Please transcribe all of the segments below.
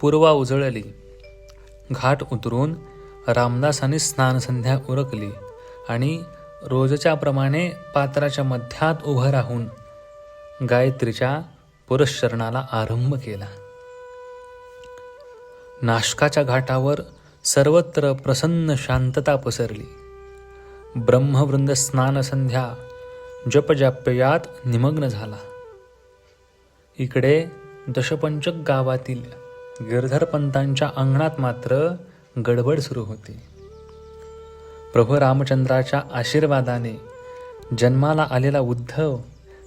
पूर्वा उजळली. घाट उतरून रामदासाने स्नानसंध्या उरकली आणि रोजच्याप्रमाणे पात्राच्या मध्यात उभं राहून गायत्रीच्या पुरश्चरणाला आरंभ केला. नाशकाच्या घाटावर सर्वत्र प्रसन्न शांतता पसरली. ब्रह्मवृंद स्नानसंध्या जपजाप्ययात निमग्न झाला. इकडे दशपंचक गावातील गिरधरपंतांच्या अंगणात मात्र गडबड सुरू होती. प्रभू रामचंद्राच्या आशीर्वादाने जन्माला आलेला उद्धव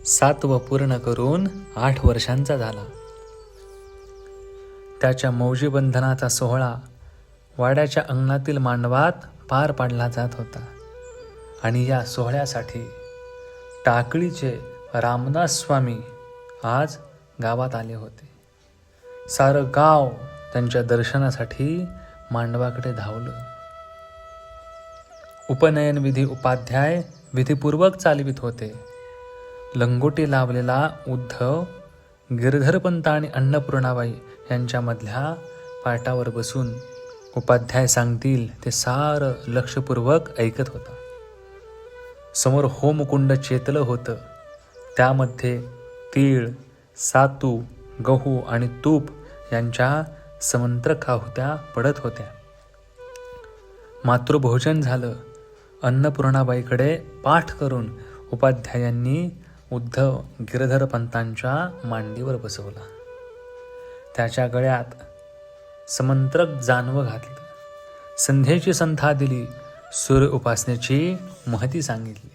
सातव पूर्ण करून आठ वर्षांचा झाला. त्याच्या मौजीबंधनाचा सोहळा वाड्याच्या अंगणातील मांडवात पार पाडला जात होता आणि या सोहळ्यासाठी टाकळीचे रामदास स्वामी आज गावात आले होते. सारं गाव त्यांच्या दर्शनासाठी मांडवाकडे धावलं. उपनयन विधी उपाध्याय विधीपूर्वक चालवित होते. लंगोटी लावलेला उद्धव गिरधरपंत आणि अन्नपूर्णाबाई यांच्यामधल्या पाटावर बसून उपाध्याय सांगतील ते सारं लक्षपूर्वक ऐकत होता. समोर होमकुंड चेतलं होतं. त्यामध्ये तीळ सातू गहू आणि तूप यांच्या समंत्र खाहुत्या पडत होत्या. मातृभोजन झालं. अन्नपूर्णाबाईकडे पाठ करून उपाध्यायांनी उद्धव गिरधर पंतांच्या मांडीवर बसवला. त्याच्या गळ्यात समंत्रक जानवं घातलं. संध्येची संथा दिली. सूर्य उपासनेची महती सांगितली.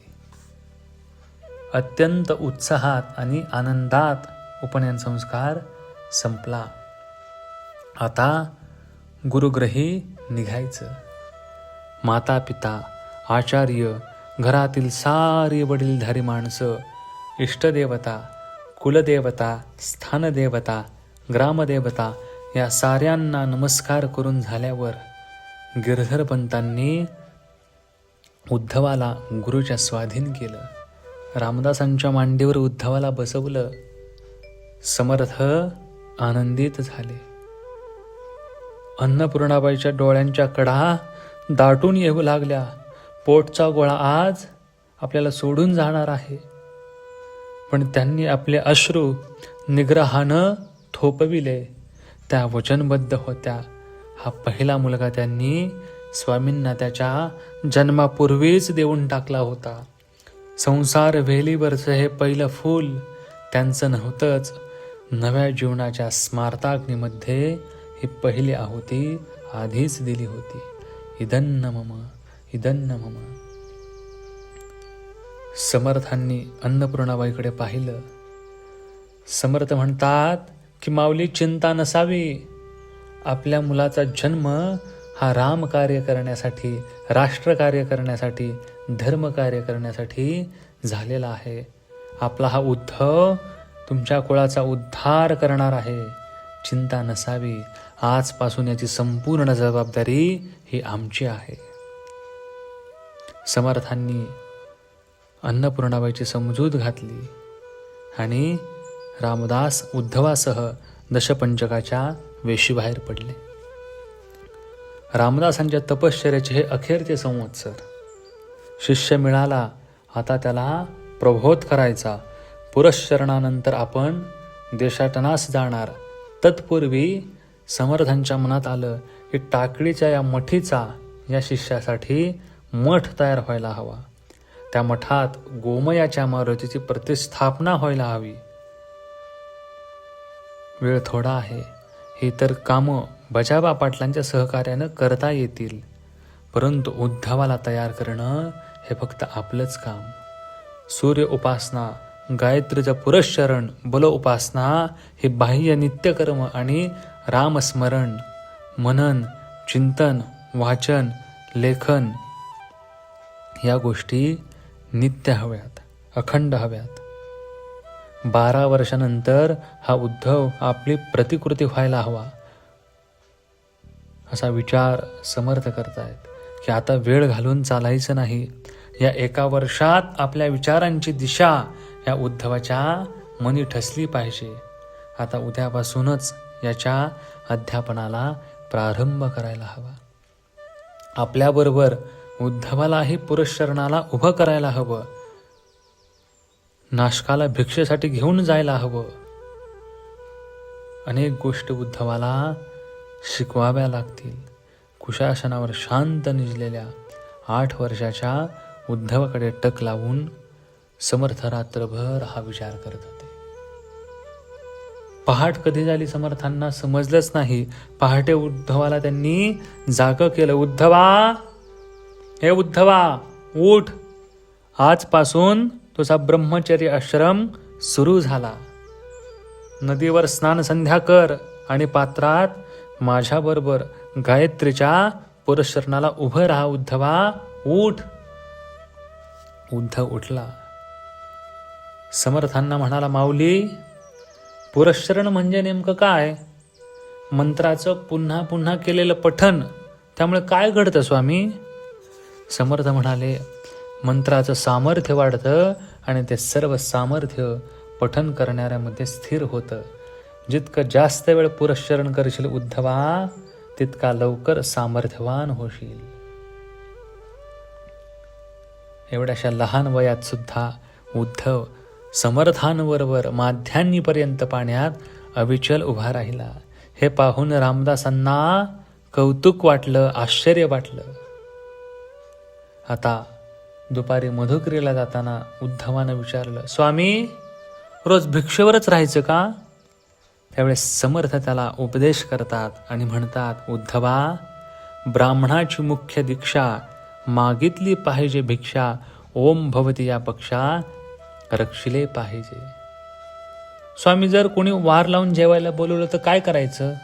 अत्यंत उत्साहात आणि आनंदात उपनयन संस्कार संपला. आता गुरुग्रही निघायचं. माता पिता आचार्य घरातील सारी वडीलधारी माणसं इष्टदेवता कुलदेवता स्थानदेवता ग्रामदेवता या साऱ्यांना नमस्कार करून झाल्यावर गिरधरपंतांनी उद्धवाला गुरुच्या स्वाधीन केलं. रामदासांच्या मांडीवर उद्धवाला बसवलं. समर्थ आनंदित झाले. अन्नपूर्णाबाईच्या डोळ्यांच्या कडा दाटून येऊ लागल्या. पोटचा गोळा आज आपल्याला सोडून जाणार आहे. पण त्यांनी आपले अश्रू निग्रहानं थोपविले. त्या वचनबद्ध होत्या. हा पहिला मुलगा त्यांनी स्वामींना त्याच्या जन्मापूर्वीच देऊन टाकला होता. संसार वेलीवरचं हे पहिलं फूल त्यांचं नव्हतंच. नव्या जीवनाच्या स्मारताग्नीमध्ये ही पहिली आहुती आधीच दिली होती. इदन्न मम इदन्न मम. समर्थांनी अन्नपूर्णाबाईकडे पाहिलं. समर्थ म्हणतात की माऊली चिंता नसावी. आपल्या मुलाचा जन्म हा राम कार्य करण्यासाठी राष्ट्र कार्य करण्यासाठी धर्म कार्य करण्यासाठी झालेला आहे. आपला हा उद्धव तुमच्या कुळाचा उद्धार करणार आहे. चिंता नसावी. आजपासून याची संपूर्ण जबाबदारी ही आमची आहे. समर्थांनी अन्नपूर्णाबाईची समजूत घातली आणि रामदास उद्धवासह दशपंचकाच्या वेशीबाहेर पडले. रामदासांच्या तपश्चर्याचे हे अखेरचे संवत्सर. शिष्य मिळाला. आता त्याला प्रबोध करायचा. पुरश्चरणानंतर आपण देशाटनास जाणार. तत्पूर्वी समर्थांच्या मनात आलं की टाकळीच्या या मठीचा या शिष्यासाठी मठ तयार व्हायला हवा. त्या मठात गोमयाच्या मारुतीची प्रतिस्थापना व्हायला हवी. वेळ थोडा आहे. ही तर कामं बजाबा पाटलांच्या सहकार्यानं करता येतील. परंतु उद्धवाला तयार करणं हे फक्त आपलंच काम. सूर्य उपासना गायत्रीचं पुरश्चरण बल उपासना हे बाह्य नित्यकर्म आणि रामस्मरण मनन चिंतन वाचन लेखन या गोष्टी नित्य हव्यात अखंड हव्यात. बारा वर्षानंतर हा उद्धव आपली प्रतिकृती व्हायला हवा असा विचार समर्थ करतायत की आता वेळ घालून चालायचं नाही. या एका वर्षात आपल्या विचारांची दिशा या उद्धवाच्या मनी ठसली पाहिजे. आता उद्यापासूनच याच्या अध्यापनाला प्रारंभ करायला हवा. आपल्याबरोबर उद्धवालाही पुरश्चरणाला उभं करायला हवं. नाशकाला भिक्षेसाठी घेऊन जायला हवं. अनेक गोष्टी उद्धवाला शिकवाव्या लागतील. कुशासनावर शांत निजलेल्या आठ वर्षाच्या उद्धवाकडे टक लावून समर्थ रात्रभर हा विचार करत होते. पहाट कधी झाली समर्थांना समजलंच नाही. पहाटे उद्धवाला त्यांनी जाग केलं उद्धवा हे उद्धवा उठ. आजपासून तुझा ब्रह्मचर्य आश्रम सुरू झाला. नदीवर स्नान संध्या कर आणि पात्रात माझ्याबरोबर गायत्रीच्या पुरशरणाला उभं राहा उद्धवा उठ. उंथ उठला. समर्थांना म्हणाला माऊली पुरश्चरण म्हणजे नेमकं काय? मंत्राचं पुन्हा पुन्हा केलेलं पठन त्यामुळे काय घडतं स्वामी? समर्थ म्हणाले मंत्राचं सामर्थ्य वाढतं आणि ते सर्व सामर्थ्य पठन करणाऱ्यामध्ये स्थिर होतं. जितकं जास्त वेळ पुरश्चरण करशील उद्धवा तितका लवकर सामर्थ्यवान होशील. एवढ्याशा लहान वयात सुद्धा उद्धव समर्थांबरोबर माध्यान्नीपर्यंत पाण्यात अविचल उभा राहिला. हे पाहून रामदासांना कौतुक वाटलं आश्चर्य वाटलं. आता दुपारी मधुकरीला जाताना उद्धवानं विचारलं स्वामी रोज भिक्षेवरच राहायचं का? त्यावेळेस समर्थ त्याला उपदेश करतात आणि म्हणतात उद्धवा ब्राह्मणाची मुख्य दीक्षा मागितली पाहिजे भिक्षा ओम भवती या पक्षा रक्षिले पाहिजे. स्वामी जर कोणी वार लावून जेवायला बोलवलं तर काय करायचं?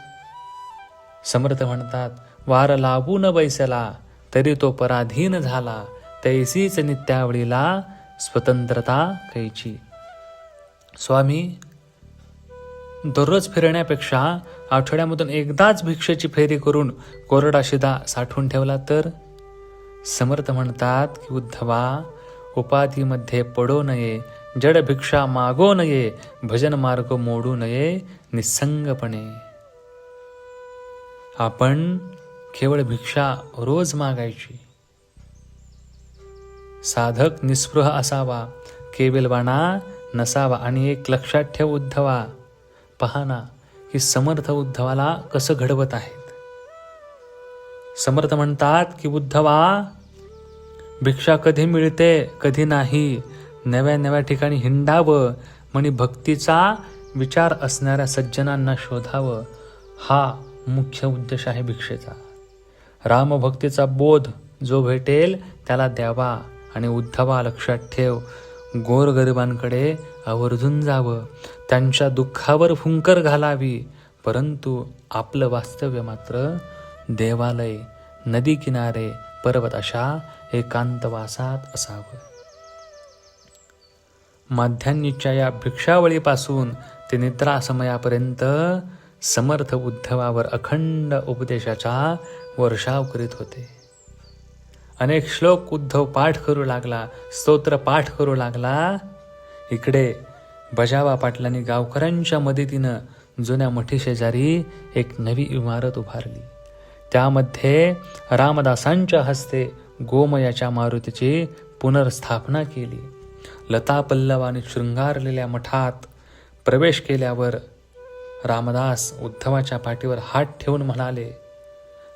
समर्थ म्हणतात वार लावू न बैसला तरी तो पराधीन झाला तैसीच नित्यावळीला स्वतंत्रता कैची स्वामी दररोज फिरण्यापेक्षा आठवड्यामधून एकदाच भिक्षेची फेरी करून कोरडा शिदा साठवून ठेवला तर? समर्थ म्हणतात की उद्धवा उपाधीमध्ये पडो नये जड भिक्षा मागो नये भजन मार्ग मोडू नये निसंगपणे. आपण केवळ भिक्षा रोज मागायची. साधक निस्पृह असावा केविलवाणा नसावा आणि एक लक्षात ठेव उद्धवा पहाना की समर्थ उद्धवाला कसं घडवत आहेत समर्थ म्हणतात की उद्धवा भिक्षा कधी मिळते कधी नाही? नव्या नव्या ठिकाणी हिंडावं म्हणे भक्तीचा विचार असणाऱ्या सज्जनांना शोधावं. हा मुख्य उद्देश आहे भिक्षेचा. रामभक्तीचा बोध जो भेटेल त्याला द्यावा आणि उद्धवा लक्षात ठेव. गोरगरिबांकडे आवर्जून जावं. त्यांच्या दुःखावर फुंकर घालावी. परंतु आपलं वास्तव्य मात्र देवालय नदी किनारे पर्वत अशा एकांतवासात असावं. माध्यान्नीच्या या भिक्षावळीपासून ते निद्रासमयापर्यंत समर्थ उद्धवावर अखंड उपदेशाचा वर्षाव करीत होते. अनेक श्लोक उद्धव पाठ करू लागला स्तोत्र पाठ करू लागला. इकडे बजावा पाटलांनी गावकऱ्यांच्या मदतीनं जुन्या मठी शेजारी एक नवी इमारत उभारली. त्यामध्ये रामदासांच्या हस्ते गोमयाच्या मारुतीची पुनर्स्थापना केली. लता पल्लवाने शृंगारलेल्या मठात प्रवेश केल्यावर रामदास उद्धवाच्या पाठीवर हात ठेवून म्हणाले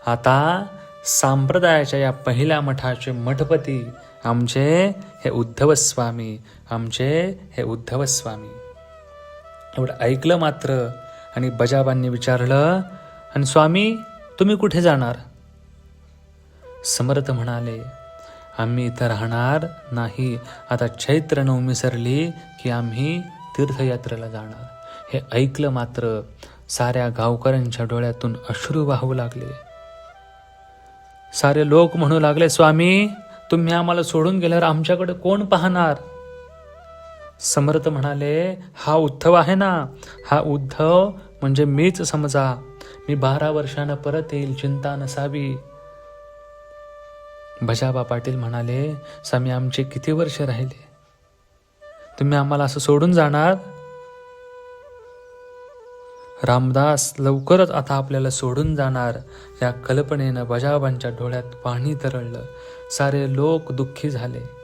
आता संप्रदायाच्या या पहिल्या मठाचे मठपती आमचे हे उद्धवस्वामी आमचे हे उद्धवस्वामी. एवढं ऐकलं मात्र आणि बजाबांनी विचारलं आणि स्वामी तुम्ही कुठे जाणार? समर्थ म्हणाले आम्ही इथं राहणार नाही. आता चैत्र नवमी सरली की आम्ही तीर्थयात्रेला जाणार. हे ऐकलं मात्र साऱ्या गावकऱ्यांच्या डोळ्यातून अश्रू वाहू लागले. सारे लोक म्हणू लागले स्वामी तुम्ही आम्हाला सोडून गेल्यावर आमच्याकडे कोण पाहणार? समर्थ म्हणाले हा उद्धव आहे ना. हा उद्धव म्हणजे मीच समजा मी बारा वर्षानं परत येईल चिंता नसावी. भजाबा पाटील म्हणाले स्वामी आमचे किती वर्ष राहिले? तुम्ही आम्हाला असं सोडून जाणार? रामदास लवकरच आता आपल्याला सोडून जाणार. या कल्पनेनं बजाबांच्या डोळ्यात पाणी तरळलं. सारे लोक दुःखी झाले.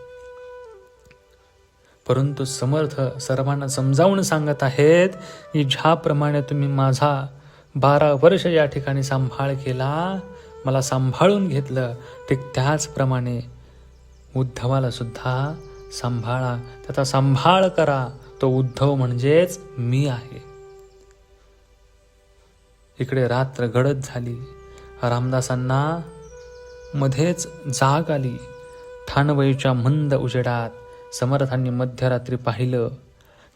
परंतु समर्थ सर्वांना समजावून सांगत आहेत की ज्याप्रमाणे तुम्ही माझा बारा वर्ष या ठिकाणी सांभाळ केला मला सांभाळून घेतलं ठीक त्याचप्रमाणे उद्धवाला सुद्धा सांभाळा. त्याचा सांभाळ करा. तो उद्धव म्हणजेच मी आहे. इकडे रात्र गडद झाली. रामदासांना मध्येच जाग आली. ठाणवईच्या मंद उजेडात समर्थांनी मध्यरात्री पाहिलं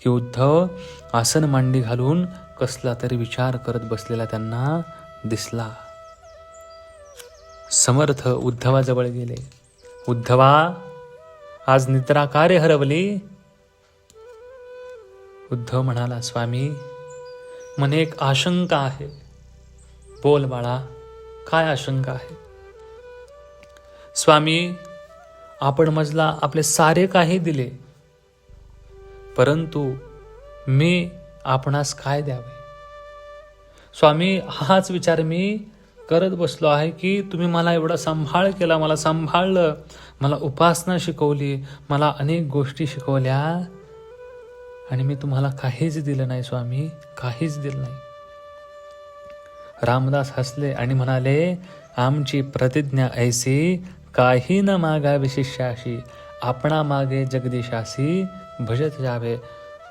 की उद्धव आसन मांडी घालून कसला तरी विचार करत बसलेला त्यांना दिसला. समर्थ उद्धवाजवळ गेले. उद्धवा आज निद्रा कार्य हरवली? उद्धव म्हणाला स्वामी मने एक आशंका आहे. बोल बाळा काय आशंका आहे? स्वामी आपण मजला आपले सारे काही दिले. परंतु मी आपणास काय द्यावे? स्वामी हाच विचार मी करत बसलो आहे की तुम्ही मला एवढा सांभाळ केला मला सांभाळलं मला उपासना शिकवली मला अनेक गोष्टी शिकवल्या आणि मी तुम्हाला काहीच दिलं नाही स्वामी काहीच दिलं नाही. रामदास हसले आणि म्हणाले आमची प्रतिज्ञा ऐसी काही न मागा शिष्याशी आपणा मागे जगदीशासी भजत जावे.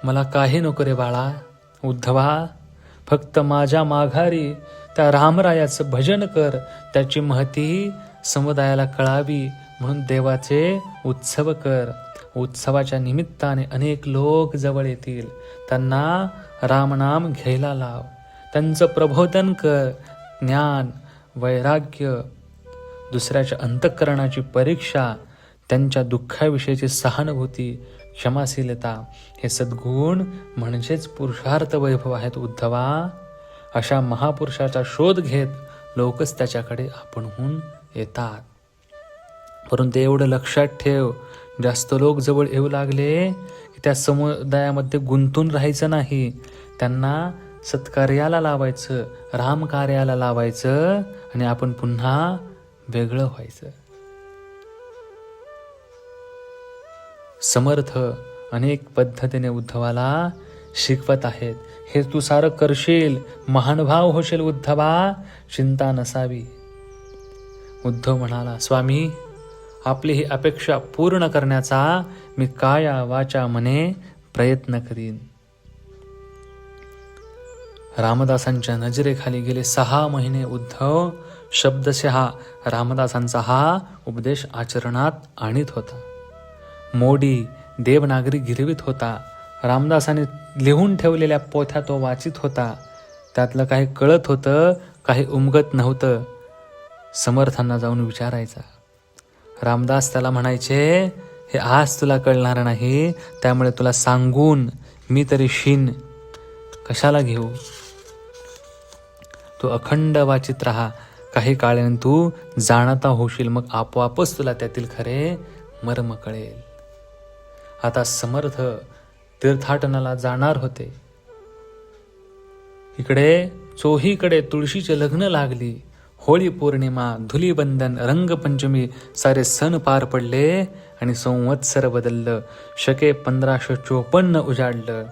मला काही नको रे बाळा उद्धवा. फक्त माझ्या माघारी त्या रामरायाचं भजन कर त्याची महती समुदायाला कळावी म्हणून देवाचे उत्सव कर. उत्सवाच्या निमित्ताने अनेक लोक जवळ येतील. त्यांना रामनाम घ्यायला लाव. त्यांचं प्रबोधन कर. ज्ञान वैराग्य दुसऱ्याच्या अंतःकरणाची परीक्षा त्यांच्या दुःखाविषयीची सहानुभूती क्षमाशीलता हे सद्गुण म्हणजेच पुरुषार्थ वैभव आहेत उद्धवा. अशा महापुरुषाचा शोध घेत लोकच त्याच्याकडे आपणहून येतात. परंतु एवढं लक्षात ठेव जास्त लोक जवळ येऊ लागले की त्या समुदायामध्ये गुंतून राहायचं नाही. त्यांना सत्कार्याला लावायचं रामकार्याला लावायचं आणि आपण पुन्हा वेगळं व्हायचं. समर्थ अनेक पद्धतीने उद्धवाला शिकवत आहेत. हे तू सारं करशील महानुभाव होशील उद्धवा चिंता नसावी. उद्धव म्हणाला स्वामी आपली ही अपेक्षा पूर्ण करण्याचा मी काया वाचा मने प्रयत्न करीन. रामदासांच्या नजरेखाली गेले सहा महिने उद्धव शब्दशः रामदासांचा हा उपदेश आचरणात आणीत होता. मोडी देवनागरी गिरवीत होता. रामदासाने लिहून ठेवलेल्या पोथ्या तो वाचित होता. त्यातलं काही कळत होतं काही उमगत नव्हतं. समर्थांना जाऊन विचारायचा. रामदास त्याला म्हणायचे हे आज तुला कळणार नाही त्यामुळे तुला सांगून मी तरी शिन. कशाला घेऊ? तू अखंड वाचित राहा. काही काळाने तू जाणता होशील मग आपोआपच तुला त्यातील खरे मर्म कळेल. आता समर्थ तीर्थाटनाला जाणार होते. इकडे चोहीकडे तुळशीचे लग्न लागली. होळी पौर्णिमा धुलीबंधन रंगपंचमी सारे सण पार पडले आणि संवत्सर बदललं. शके पंधराशे चोपन्न उजाडलं.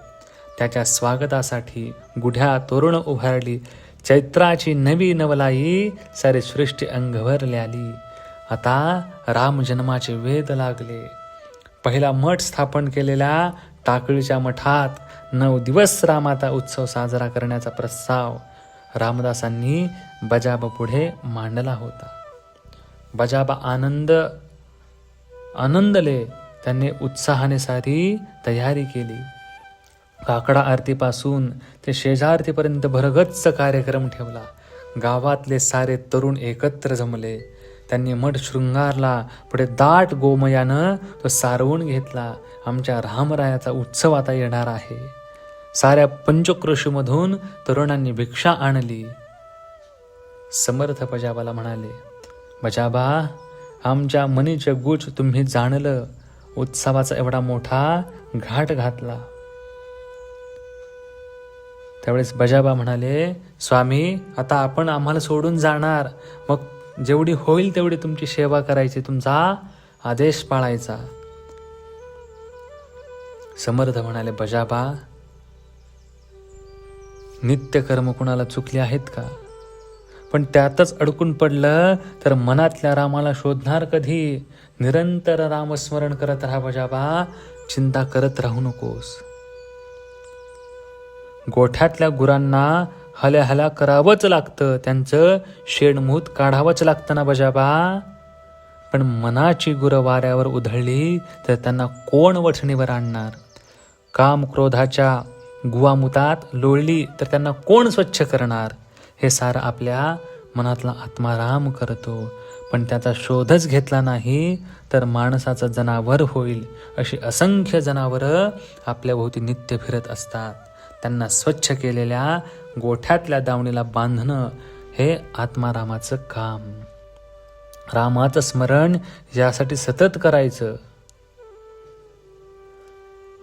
त्याच्या स्वागतासाठी गुढ्या तोरण उभारली. चैत्राची नवी नवलाई सारे सृष्टी अंगभर ल्याली. आता राम जन्माचे वेद लागले. पहिला मठ स्थापन केलेल्या टाकळीच्या मठात नऊ दिवस रामाचा उत्सव साजरा करण्याचा प्रस्ताव रामदासांनी बजाबा पुढे मांडला होता. बजाबा आनंद आनंदले त्यांनी उत्साहाने सारी तयारी केली. काकडा आरतीपासून ते शेजारतीपर्यंत भरगच्च कार्यक्रम ठेवला. गावातले सारे तरुण एकत्र जमले. त्यांनी मठ शृंगारला पुढे दाट गोमयानं तो सारवून घेतला. आमच्या रामरायाचा उत्सव आता येणार आहे. साऱ्या पंचक्रोशीमधून तरुणांनी भिक्षा आणली. समर्थ बजाबाला म्हणाले बजाबा आमच्या मनीचे गुच तुम्ही जाणलं. उत्सवाचा एवढा मोठा घाट घातला. त्यावेळेस बजाबा म्हणाले स्वामी आता आपण आम्हाला सोडून जाणार. मग जेवढी होईल तेवढी तुमची सेवा करायची तुमचा आदेश पाळायचा. समर्थ म्हणाले बजाबा नित्य कर्म कुणाला चुकले आहेत का? पण त्यातच अडकून पडलं तर मनातल्या रामाला शोधणार कधी? निरंतर रामस्मरण करत राहा बजाबा चिंता करत राहू नकोस. गोठ्यातल्या गुरांना हल्या हल्या करावंच लागतं. त्यांचं शेणमूत काढावंच लागतं ना बजाबा. पण मनाची गुरं वाऱ्यावर उधळली तर त्यांना कोण वठणीवर आणणार? काम क्रोधाच्या गुवामुतात लोळली तर त्यांना कोण स्वच्छ करणार? हे सारं आपल्या मनातला आत्माराम करतो. पण त्याचा शोधच घेतला नाही तर माणसाचं जनावर होईल अशी असंख्य जनावरं आपल्याभोवती नित्य फिरत असतात. त्यांना स्वच्छ केलेल्या गोठ्यातल्या दावणीला बांधणं हे आत्मारामाचं काम. रामाचं स्मरण यासाठी सतत करायचं.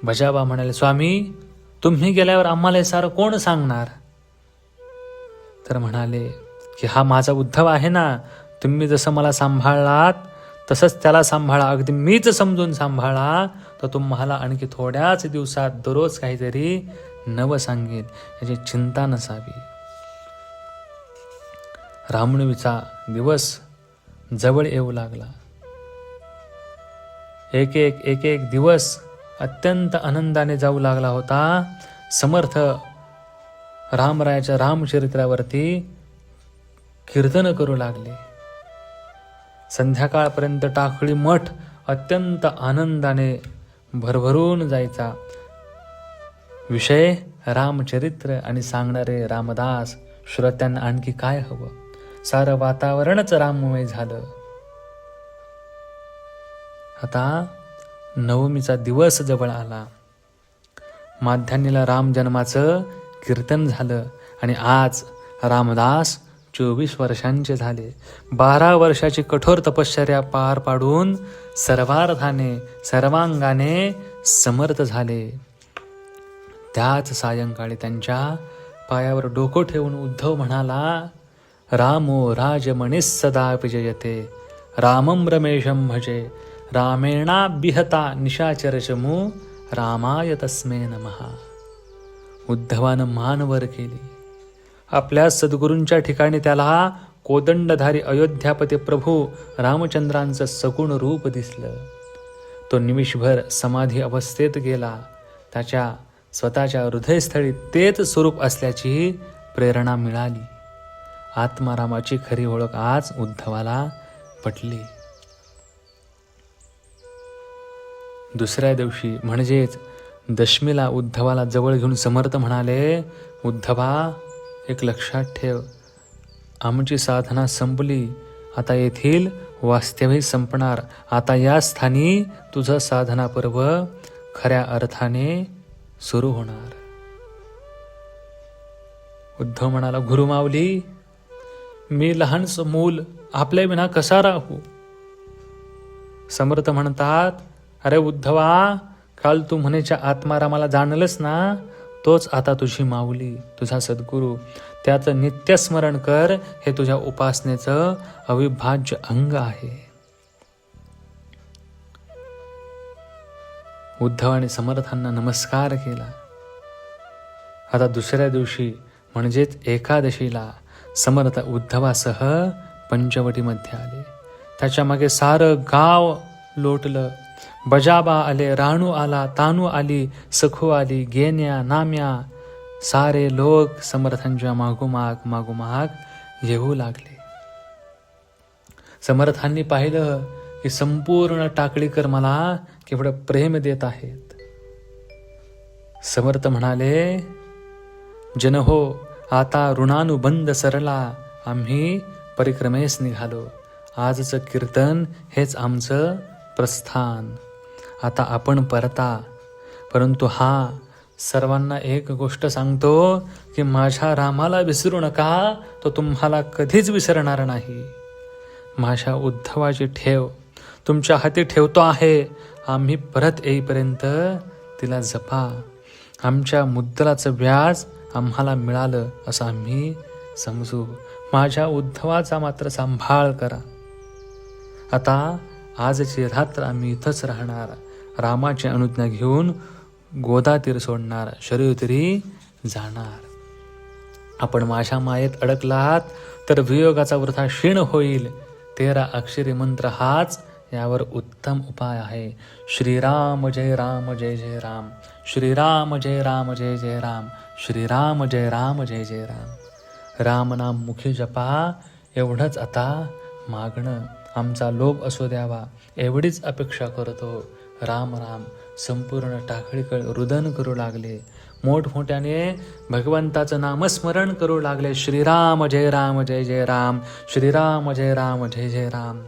बजाबा म्हणाले स्वामी तुम्ही गेल्यावर आम्हाला हे सारं कोण सांगणार? तर म्हणाले की हा माझा उद्धव आहे ना तुम्ही जसं मला सांभाळलात तसंच त्याला सांभाळा. अगदी मीच समजून सांभाळा तर तुम्हाला आणखी थोड्याच दिवसात दररोज काहीतरी नव सांगेल याची चिंता नसावी. रामणवीचा दिवस जवळ येऊ लागला. एक एक एक एक दिवस अत्यंत आनंदाने जाऊ लागला होता. समर्थ रामरायाच्या रामचरित्रावरती कीर्तन करू लागले. संध्याकाळपर्यंत टाकळी मठ अत्यंत आनंदाने भरभरून जायचा. विषय रामचरित्र आणि सांगणारे रामदास श्रोत्यांना आणखी काय हवं? सारं वातावरणच राममय झालं. आता नवमीचा दिवस जवळ आला. माध्यान्नीला राम जन्माचं कीर्तन झालं आणि आज रामदास चोवीस वर्षांचे झाले. बारा वर्षाची कठोर तपश्चर्या पार पाडून सर्वार्थाने सर्वांगाने समर्थ झाले. त्याच सायंकाळी त्यांच्या पायावर डोकं ठेवून उद्धव म्हणाला रामो राजमणीस सदा विजयते रामम रमेशम भजे रामेणा बिहता निशाचरचमू रामाय तस्मे नमहा उद्धवानं मानवर केली. आपल्या सद्गुरूंच्या ठिकाणी त्याला कोदंडधारी अयोध्यापती प्रभू रामचंद्रांचं सगुण रूप दिसलं. तो निमिषभर समाधी अवस्थेत गेला. त्याच्या स्वतःच्या हृदयस्थळी तेच स्वरूप असल्याची प्रेरणा मिळाली. आत्मारामाची खरी ओळख आज उद्धवाला पटली. दुसऱ्या दिवशी म्हणजेच दशमीला उद्धवाला जवळ घेऊन समर्थ म्हणाले उद्धवा एक लक्षात ठेव. आमची साधना संपली. आता येथील वास्तव्य संपणार. आता या स्थानी तुझं साधना पर्व खऱ्या अर्थाने सुरू होणार. उद्धव म्हणाला गुरुमावली मी लहानस मूल आपल्या विना कसा राहू? समर्थ म्हणतात अरे उद्धवा काल तू म्हणेच्या आत्मारामाला जाणलंस ना तोच आता तुझी माऊली तुझा सद्गुरू. त्याचं नित्यस्मरण कर हे तुझ्या उपासनेचं अविभाज्य अंग आहे. उद्धवाने समर्थांना नमस्कार केला. आता दुसऱ्या दिवशी म्हणजेच एकादशीला समर्थ उद्धवासह पंचवटीमध्ये आले. त्याच्यामागे सारं गाव लोटलं. बजाबा आले राणू आला तानू आली सखू आली गेन्या नाम्या सारे लोक समर्थांच्या मागोमाग मागोमाग येऊ लागले. समर्थांनी पाहिलं की संपूर्ण टाकळीकर मला केवढं प्रेम देत आहेत. समर्थ म्हणाले जन हो आता ऋणानुबंध सरला. आम्ही परिक्रमेस निघालो. आजचं कीर्तन हेच आमचं प्रस्थान. आता आपण परता. परंतु हा सर्वांना एक गोष्ट सांगतो की माझ्या रामाला विसरू नका तो तुम्हाला कधीच विसरणार नाही. माझ्या उद्धवाची ठेव तुमच्या हाती ठेवतो आहे. आम्ही परत येईपर्यंत तिला जपा. आमच्या मुद्दलाचं व्याज आम्हाला मिळालं असं आम्ही समजू. माझ्या उद्धवाचा मात्र सांभाळ करा. आता आजची रात्र आम्ही इथंच राहणार. रामाची अनुज्ञा घेऊन गोदा तीर सोडणार. शरीर जाणार. आपण माझ्या मायेत अडकलात तर वियोगाचा वृथा क्षीण होईल. तेरा अक्षरी मंत्र हाच यावर उत्तम उपाय आहे. श्रीराम जय राम जय जय राम. श्रीराम जय राम जय जय राम. श्रीराम जय राम जय जय राम. रामनाम मुखी जपा एवढंच आता मागणं आमचा लोभ असू द्यावा एवढीच अपेक्षा करतो. राम राम. संपूर्ण टाकळीकळ रुदन करू लागले. मोठमोठ्याने भगवंताचं नामस्मरण करू लागले. श्रीराम जय राम जय जय राम. श्रीराम जय राम जय जय राम.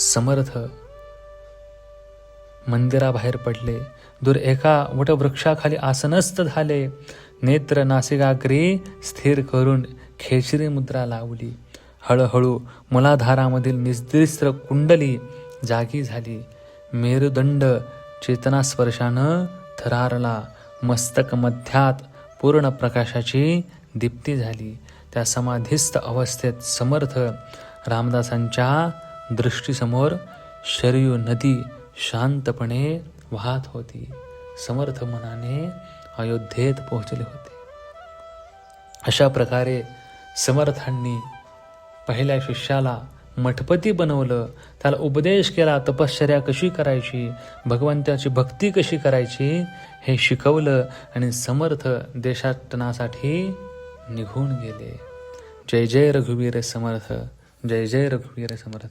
समर्थ. मंदिराबाहेर पडले. दूर एका वटवृक्षाखाली आसनस्थ झाले. नेत्र नासिकाग्री स्थिर करून खेचरी मुद्रा लावली. हळूहळू मुलाधारामधील निस्दिस्त्र कुंडली जागी झाली. मेरुदंड चेतनास्पर्शानं थरारला. मस्तक मध्यात पूर्ण प्रकाशाची दीप्ती झाली. त्या समाधीस्थ अवस्थेत समर्थ रामदासांच्या दृष्टीसमोर शरयू नदी शांतपणे वाहत होती. समर्थ मनाने अयोध्येत पोहोचले होते. अशा प्रकारे समर्थांनी पहिल्या शिष्याला मठपती बनवलं. त्याला उपदेश केला तपश्चर्या कशी करायची भगवंताची भक्ती कशी करायची हे शिकवलं आणि समर्थ देशाटनासाठी निघून गेले. जय जय रघुवीर समर्थ जय जय रघुवीर समर्थ.